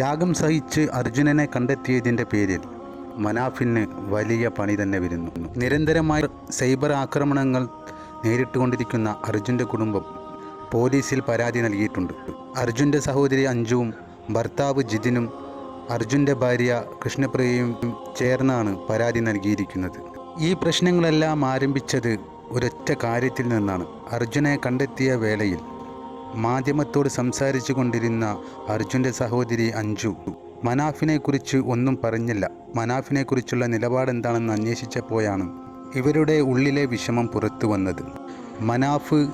ത്യാഗം സഹിച്ച് അർജുനനെ കണ്ടെത്തിയതിന്റെ പേരിൽ മനാഫിന് വലിയ പണി തന്നെ വരുന്നു. നിരന്തരമായ സൈബർ ആക്രമണങ്ങൾ നേരിട്ടുകൊണ്ടിരിക്കുന്ന അർജുന്റെ കുടുംബം പോലീസിൽ പരാതി നൽകിയിട്ടുണ്ട്. അർജുന്റെ സഹോദരി അഞ്ജുവും ഭർത്താവ് ജിതിനും അർജുന്റെ ഭാര്യ കൃഷ്ണപ്രിയയും ചേർന്നാണ് പരാതി നൽകിയിരിക്കുന്നത്. ഈ പ്രശ്നങ്ങളെല്ലാം ആരംഭിച്ചത് ഒരൊറ്റ കാര്യത്തിൽ നിന്നാണ്. അർജുനെ കണ്ടെത്തിയ വേളയിൽ മാധ്യമത്തോട് സംസാരിച്ചു കൊണ്ടിരുന്ന അർജുന്റെ സഹോദരി അഞ്ജു. മനാഫിനെക്കുറിച്ച് ഒന്നും പറഞ്ഞില്ല. മനാഫിനെക്കുറിച്ചുള്ള നിലപാടെന്താണെന്ന് അന്വേഷിച്ചപ്പോഴാണ് ഇവരുടെ ഉള്ളിലെ വിഷമം പുറത്തു വന്നത്. മനാഫ്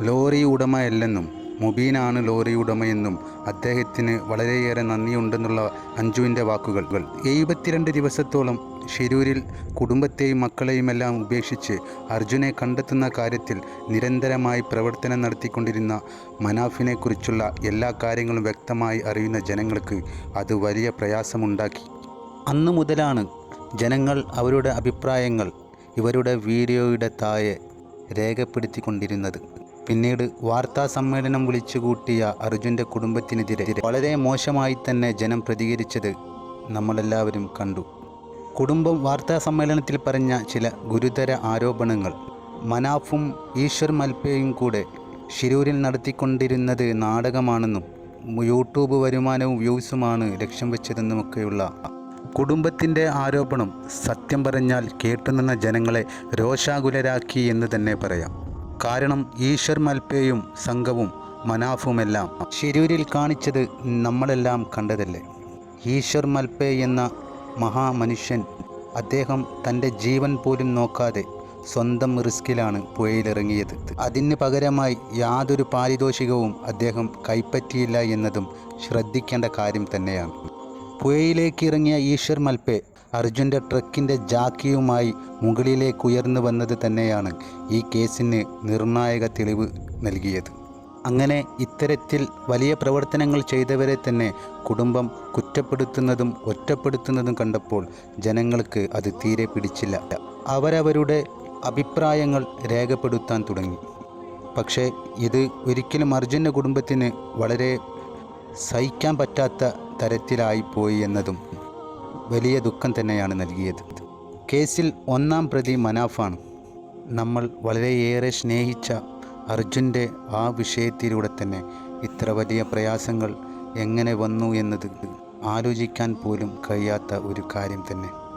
ലോറി ഉടമയല്ലെന്നും മുബീനാണ് ലോറി ഉടമയെന്നും അദ്ദേഹത്തിന് വളരെയേറെ നന്ദിയുണ്ടെന്നുള്ള അഞ്ജുവിന്റെ വാക്കുകൾ. എഴുപത്തിരണ്ട് ദിവസത്തോളം ഷിരൂരിൽ കുടുംബത്തെയും മക്കളെയുമെല്ലാം ഉപേക്ഷിച്ച് അർജുനെ കണ്ടെത്തുന്ന കാര്യത്തിൽ നിരന്തരമായി പ്രവർത്തനം നടത്തിക്കൊണ്ടിരുന്ന മനാഫിനെക്കുറിച്ചുള്ള എല്ലാ കാര്യങ്ങളും വ്യക്തമായി അറിയുന്ന ജനങ്ങൾക്ക് അത് വലിയ പ്രയാസമുണ്ടാക്കി. അന്നു മുതലാണ് ജനങ്ങൾ അവരുടെ അഭിപ്രായങ്ങൾ ഇവരുടെ വീഡിയോയുടെ താഴെ രേഖപ്പെടുത്തിക്കൊണ്ടിരുന്നത്. പിന്നീട് വാർത്താ സമ്മേളനം വിളിച്ചുകൂട്ടിയ അർജുന്റെ കുടുംബത്തിനെതിരെ വളരെ മോശമായി തന്നെ ജനം പ്രതികരിച്ചത് നമ്മളെല്ലാവരും കണ്ടു. കുടുംബം വാർത്താ സമ്മേളനത്തിൽ പറഞ്ഞ ചില ഗുരുതര ആരോപണങ്ങൾ. മനാഫും ഈശ്വർ മൽപ്പയും കൂടെ ഷിരൂരിൽ നടത്തിക്കൊണ്ടിരുന്നത് നാടകമാണെന്നും യൂട്യൂബ് വരുമാനവും വ്യൂസുമാണ് ലക്ഷ്യം വെച്ചതെന്നുമൊക്കെയുള്ള കുടുംബത്തിന്റെ ആരോപണം സത്യം പറഞ്ഞാൽ കേട്ടുനിന്ന ജനങ്ങളെ രോഷാകുലരാക്കി എന്ന് തന്നെ പറയാം. കാരണം ഈശ്വർ മൽപ്പയും സംഘവും മനാഫുമെല്ലാം ഷിരൂരിൽ കാണിച്ചത് നമ്മളെല്ലാം കണ്ടതല്ലേ? ഈശ്വർ മൽപ്പേ എന്ന മഹാമനുഷ്യൻ അദ്ദേഹം തന്റെ ജീവൻ പോലും നോക്കാതെ സ്വന്തം റിസ്കിലാണ് പുഴയിലിറങ്ങിയത്. അതിന് പകരമായി യാതൊരു പാരിതോഷികവും അദ്ദേഹം കൈപ്പറ്റിയില്ല എന്നതും ശ്രദ്ധിക്കേണ്ട കാര്യം തന്നെയാണ്. പുഴയിലേക്ക് ഇറങ്ങിയ ഈശ്വർ മൽപ്പെ അർജുന്റെ ട്രക്കിന്റെ ജാക്കിയുമായി മുകളിലേക്ക് ഉയർന്നു വന്നത് തന്നെയാണ് ഈ കേസിന് നിർണായക തെളിവ് നൽകിയത്. അങ്ങനെ ഇത്തരത്തിൽ വലിയ പ്രവർത്തനങ്ങൾ ചെയ്തവരെ തന്നെ കുടുംബം കുറ്റപ്പെടുത്തുന്നതും ഒറ്റപ്പെടുത്തുന്നതും കണ്ടപ്പോൾ ജനങ്ങൾക്ക് അത് തീരെ പിടിച്ചില്ല. അവരവരുടെ അഭിപ്രായങ്ങൾ രേഖപ്പെടുത്താൻ തുടങ്ങി. പക്ഷേ ഇത് ഒരിക്കലും അർജുന്റെ കുടുംബത്തിന് വളരെ സഹിക്കാൻ പറ്റാത്ത തരത്തിലായിപ്പോയി എന്നതും വലിയ ദുഃഖം തന്നെയാണ് നൽകിയത്. കേസിൽ ഒന്നാം പ്രതി മനാഫാണ്. നമ്മൾ വളരെയേറെ സ്നേഹിച്ച അർജുന്റെ ആ വിഷയത്തിലൂടെ തന്നെ ഇത്ര വലിയ പ്രയാസങ്ങൾ എങ്ങനെ വന്നു എന്നത് ആലോചിക്കാൻ പോലും കഴിയാത്ത ഒരു കാര്യം തന്നെ.